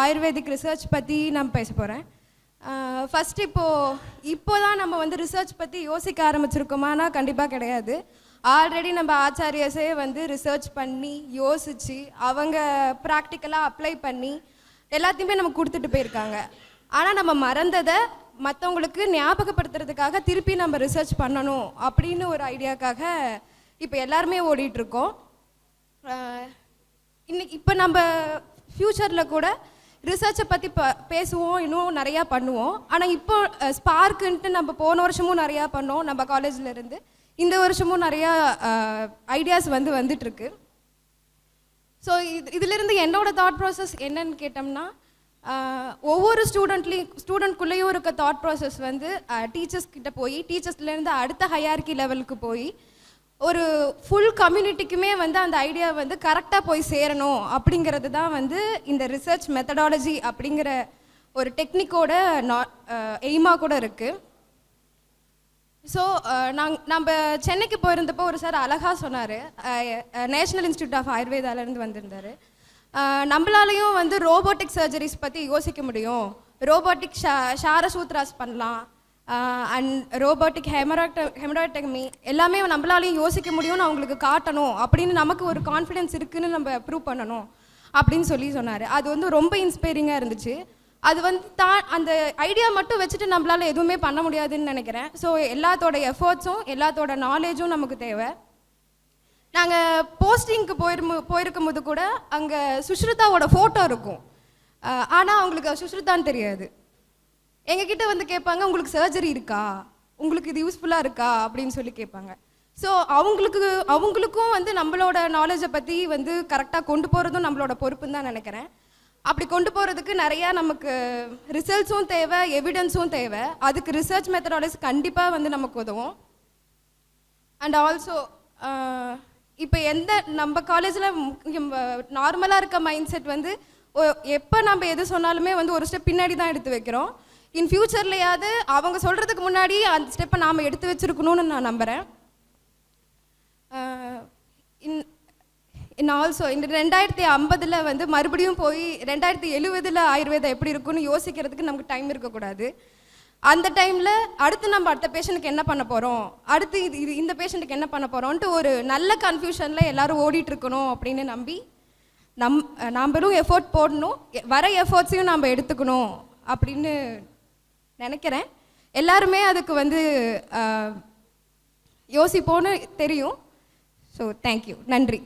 Ayurvedic research பற்றி நான் பேச போகிறேன் ஃபஸ்ட் இப்போது இப்போ தான் நம்ம வந்து ரிசர்ச் பற்றி யோசிக்க ஆரம்பிச்சிருக்கோமானா கண்டிப்பாக கிடையாது. ஆல்ரெடி நம்ம ஆச்சாரியஸே வந்து ரிசர்ச் பண்ணி யோசித்து அவங்க ப்ராக்டிக்கலாக அப்ளை பண்ணி எல்லாத்தையுமே நம்ம கொடுத்துட்டு போயிருக்காங்க. ஆனால் நம்ம மறந்ததை மற்றவங்களுக்கு ஞாபகப்படுத்துறதுக்காக திருப்பி நம்ம ரிசர்ச் பண்ணணும் அப்படின்னு ஒரு ஐடியாக்காக இப்போ எல்லாருமே ஓடிட்டுருக்கோம் இன்னைக்கு இப்போ நம்ம ஃப்யூச்சரில் கூட ரிசர்ச்சை பற்றி ப பேசுவோம் இன்னும் நிறையா பண்ணுவோம். ஆனால் இப்போ ஸ்பார்க்குன்ட்டு நம்ம போன வருஷமும் நிறையா பண்ணோம் நம்ம காலேஜில் இருந்து. இந்த வருஷமும் நிறையா ஐடியாஸ் வந்து வந்துட்டுருக்கு. ஸோ இது இதிலிருந்து என்னோட தாட் ப்ராசஸ் என்னன்னு கேட்டோம்னா ஒவ்வொரு ஸ்டூடெண்ட்லேயும் ஸ்டூடெண்ட்குள்ளேயும் இருக்க தாட் ப்ராசஸ் வந்து டீச்சர்ஸ் கிட்ட போய் டீச்சர்ஸ்லேருந்து அடுத்த ஹையார்கி லெவலுக்கு போய் ஒரு ஃபுல் கம்யூனிட்டிக்குமே வந்து அந்த ஐடியா வந்து கரெக்டாக போய் சேரணும் அப்படிங்கிறது தான் வந்து இந்த ரிசர்ச் மெத்தடாலஜி அப்படிங்கிற ஒரு டெக்னிக்கோட நா எய்மாக கூட இருக்குது ஸோ நாங் நம்ம சென்னைக்கு போயிருந்தப்போ ஒரு சார் அழகாக சொன்னார். நேஷனல் இன்ஸ்டியூட் ஆஃப் ஆயுர்வேதாலேருந்து வந்திருந்தார். நம்மளாலையும் வந்து ரோபோட்டிக் சர்ஜரிஸ் பற்றி யோசிக்க முடியும். ரோபோட்டிக் ஷா ஷாரசூத்ராஸ் பண்ணலாம். அண்ட் ரோபோட்டிக் ஹெமராக்ட ஹெமராட்டமி எல்லாமே நம்மளாலையும் யோசிக்க முடியும்னு அவங்களுக்கு காட்டணும். அப்படின்னு நமக்கு ஒரு கான்ஃபிடென்ஸ் இருக்குன்னு நம்ம ப்ரூவ் பண்ணணும். அப்படின்னு சொல்லி சொன்னார். அது வந்து ரொம்ப இன்ஸ்பைரிங்காக இருந்துச்சு. அது வந்து தான் அந்த ஐடியா மட்டும் வச்சுட்டு நம்மளால் எதுவுமே பண்ண முடியாதுன்னு நினைக்கிறேன். ஸோ எல்லாத்தோட எஃபர்ட்ஸும் எல்லாத்தோட நாலேஜும் நமக்கு தேவை. நாங்கள் போஸ்டிங்க்கு போயிரு போயிருக்கும் போது கூட அங்கே சுஷ்ருதாவோட ஃபோட்டோ இருக்கும். ஆனால் அவங்களுக்கு சுஷ்ருதான்னு தெரியாது. எங்ககிட்ட வந்து கேட்பாங்க உங்களுக்கு சர்ஜரி இருக்கா? உங்களுக்கு இது யூஸ்ஃபுல்லாக இருக்கா? அப்படின்னு சொல்லி கேட்பாங்க. ஸோ அவங்களுக்கு அவங்களுக்கும் வந்து நம்மளோட நாலேஜை பற்றி வந்து கரெக்டாக கொண்டு போகிறதும் நம்மளோட பொறுப்புன்னு தான் நினைக்கிறேன். அப்படி கொண்டு போகிறதுக்கு நிறையா நமக்கு ரிசல்ட்ஸும் தேவை எவிடன்ஸும் தேவை. அதுக்கு ரிசர்ச் மெத்தடாலஜி கண்டிப்பாக வந்து நமக்கு உதவும். அண்ட் ஆல்சோ இப்போ எந்த நம்ம காலேஜில் நார்மலாக இருக்க மைண்ட் செட் வந்து எப்போ நம்ம எது சொன்னாலுமே வந்து ஒரு ஸ்டெப் பின்னாடி தான் எடுத்து வைக்கிறோம். இன் ஃப்யூச்சர்லையாவது அவங்க சொல்கிறதுக்கு முன்னாடி அந்த ஸ்டெப்பை நாம் எடுத்து வச்சுருக்கணும்னு நான் நம்புகிறேன் இன் uh, இன் ஆல்சோ இந்த ரெண்டாயிரத்தி ஐம்பதில் வந்து மறுபடியும் போய் ரெண்டாயிரத்தி எழுவதில் ஆயுர்வேதம் எப்படி இருக்குன்னு யோசிக்கிறதுக்கு நமக்கு டைம் இருக்கக்கூடாது. அந்த டைமில் அடுத்து நம்ம அடுத்த பேஷண்ட்டுக்கு என்ன பண்ண போகிறோம் அடுத்து இது இது இந்த பேஷண்ட்டுக்கு என்ன பண்ண போகிறோன்ட்டு ஒரு நல்ல கன்ஃபியூஷனில் எல்லாரும் ஓடிட்டுருக்கணும் அப்படின்னு நம்பி நம் நாம்பளும் எஃபோர்ட் போடணும். எ- வர எஃபோர்ட்ஸையும் நம்ம எடுத்துக்கணும் அப்படின்னு நினைக்கிறேன். எல்லாருமே அதுக்கு வந்து யோசிப்போன்னு தெரியும். ஸோ தேங்க்யூ நன்றி.